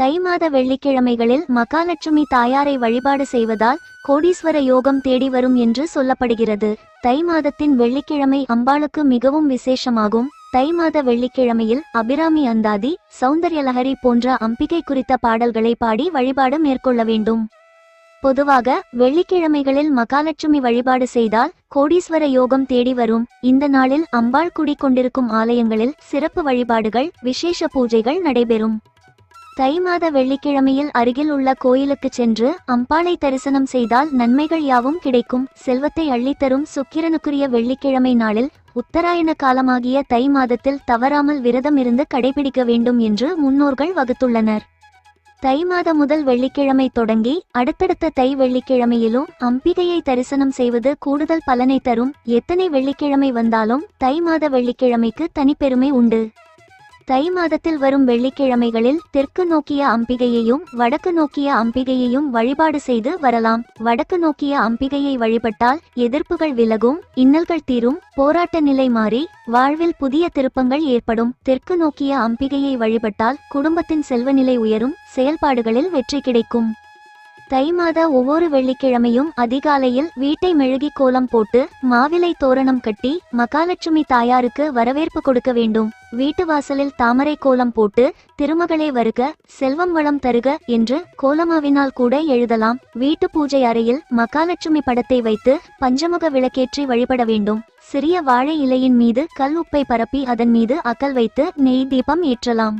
தை மாத வெள்ளிக்கிழமைகளில் மகாலட்சுமி தாயாரை வழிபாடு செய்வதால் கோடீஸ்வர யோகம் தேடி வரும் என்று சொல்லப்படுகிறது. தை மாதத்தின் வெள்ளிக்கிழமை அம்பாளுக்கு மிகவும் விசேஷமாகும். தை மாத வெள்ளிக்கிழமையில் அபிராமி அந்தாதி சௌந்தர்யலஹரி போன்ற அம்பிகை குறித்த பாடல்களை பாடி வழிபாடு மேற்கொள்ள வேண்டும். பொதுவாக வெள்ளிக்கிழமைகளில் மகாலட்சுமி வழிபாடு செய்தால் கோடீஸ்வர யோகம் தேடி வரும். இந்த நாளில் அம்பாள் குடிக்கொண்டிருக்கும் ஆலயங்களில் சிறப்பு வழிபாடுகள் விசேஷ பூஜைகள் நடைபெறும். தை மாத வெள்ளிக்கிழமையில் அருகில் உள்ள கோயிலுக்கு சென்று அம்பாளை தரிசனம் செய்தால் நன்மைகள் யாவும் கிடைக்கும். செல்வத்தை அள்ளித்தரும் சுக்கிரனுக்குரிய வெள்ளிக்கிழமை நாளில் உத்தராயண காலமாகிய தை மாதத்தில் தவறாமல் விரதம் இருந்து கடைபிடிக்க வேண்டும் என்று முன்னோர்கள் வகுத்துள்ளனர். தை மாத முதல் வெள்ளிக்கிழமை தொடங்கி அடுத்தடுத்த தை வெள்ளிக்கிழமையிலும் அம்பிகையை தரிசனம் செய்வது கூடுதல் பலனை தரும். எத்தனை வெள்ளிக்கிழமை வந்தாலும் தை மாத வெள்ளிக்கிழமைக்கு தனிப்பெருமை உண்டு. தை மாதத்தில் வரும் வெள்ளிக்கிழமைகளில் தெற்கு நோக்கிய அம்பிகையையும் வடக்கு நோக்கிய அம்பிகையையும் வழிபாடு செய்து வரலாம். வடக்கு நோக்கிய அம்பிகையை வழிபட்டால் எதிர்ப்புகள் விலகும் இன்னல்கள் தீரும் போராட்ட நிலை மாறி வாழ்வில் புதிய திருப்பங்கள் ஏற்படும். தெற்கு நோக்கிய அம்பிகையை வழிபட்டால் குடும்பத்தின் செல்வநிலை உயரும் செயல்பாடுகளில் வெற்றி கிடைக்கும். தை மாத ஒவ்வொரு வெள்ளிக்கிழமையும் அதிகாலையில் வீட்டை மெழுகி கோலம் போட்டு மாவிலை தோரணம் கட்டி மகாலட்சுமி தாயாருக்கு வரவேற்பு கொடுக்க வேண்டும். வீட்டு வாசலில் தாமரை கோலம் போட்டு திருமகளே வருக செல்வம் வளம் தருக என்று கோலமாவினால் கூட எழுதலாம். வீட்டு பூஜை அறையில் மகாலட்சுமி படத்தை வைத்து பஞ்சமுக விளக்கேற்றி வழிபட வேண்டும். சிறிய வாழை இலையின் மீது கல் உப்பை பரப்பி அதன் மீது அக்கல் வைத்து நெய் தீபம் ஏற்றலாம்.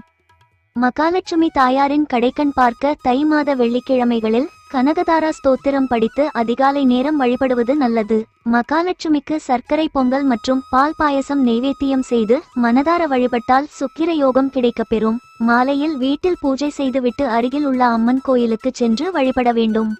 மகாலட்சுமி தாயாரின் கடைக்கண் பார்க்க தை மாத வெள்ளிக்கிழமைகளில் கனகதாரா ஸ்தோத்திரம் படித்து அதிகாலை நேரம் வழிபடுவது நல்லது. மகாலட்சுமிக்கு சர்க்கரை பொங்கல் மற்றும் பால் பாயசம் நெய்வேத்தியம் செய்து மனதார வழிபட்டால் சுக்கிர யோகம் கிடைக்கப்பெறும் மாலையில் வீட்டில் பூஜை செய்துவிட்டு அருகில் உள்ள அம்மன் கோயிலுக்கு சென்று வழிபட வேண்டும்.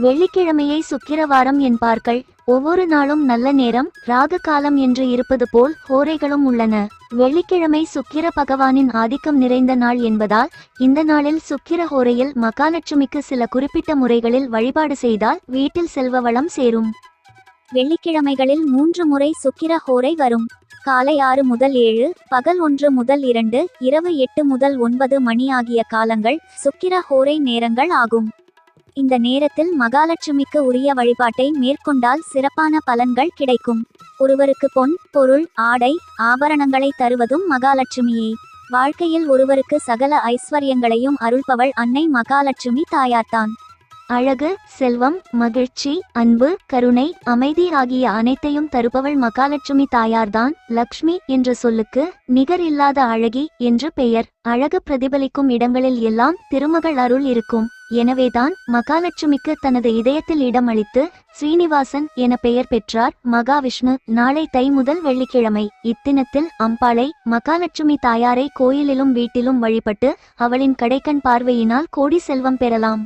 வெள்ளிக்கிழமையை சுக்கிரவாரம் என்பார்கள். ஒவ்வொரு நாளும் நல்ல நேரம் ராகு காலம் என்று இருப்பது போல் ஹோரைகளும் உள்ளன. வெள்ளிக்கிழமை சுக்கிர பகவானின் ஆதிக்கம் நிறைந்த நாள் என்பதால் இந்த நாளில் சுக்கிர ஹோரையில் மகாலட்சுமிக்கு சில குறிப்பிட்ட முறைகளில் வழிபாடு செய்தால் வீட்டில் செல்வ வளம் சேரும். வெள்ளிக்கிழமைகளில் மூன்று முறை சுக்கிர ஹோரை வரும். காலை ஆறு முதல் ஏழு பகல் ஒன்று முதல் இரண்டு இரவு எட்டு முதல் ஒன்பது மணி ஆகிய காலங்கள் சுக்கிர ஹோரை நேரங்கள் ஆகும். இந்த நேரத்தில் மகாலட்சுமிக்கு உரிய வழிபாட்டை மேற்கொண்டால் சிறப்பான பலன்கள் கிடைக்கும். ஒருவருக்கு பொன் பொருள் ஆடை ஆபரணங்களை தருவதும் மகாலட்சுமியே. வாழ்க்கையில் ஒருவருக்கு சகல ஐஸ்வர்யங்களையும் அருள்பவள் அன்னை மகாலட்சுமி தாயார்தான். அழகு செல்வம் மகிழ்ச்சி அன்பு கருணை அமைதி ஆகிய அனைத்தையும் தருபவள் மகாலட்சுமி தாயார்தான் லக்ஷ்மி என்ற சொல்லுக்கு நிகர் இல்லாத அழகி என்று பெயர். அழகு பிரதிபலிக்கும் இடங்களில் எல்லாம் திருமகள் அருள் இருக்கும். எனவேதான் மகாலட்சுமிக்கு தனது இதயத்தில் இடமளித்து ஸ்ரீனிவாசன் என பெயர் பெற்றார் மகாவிஷ்ணு. நாளை தை முதல் வெள்ளிக்கிழமை இத்தினத்தில் அம்பாளை மகாலட்சுமி தாயாரை கோயிலிலும் வீட்டிலும் வழிபட்டு அவளின் கடைக்கண் பார்வையினால் கோடி செல்வம் பெறலாம்.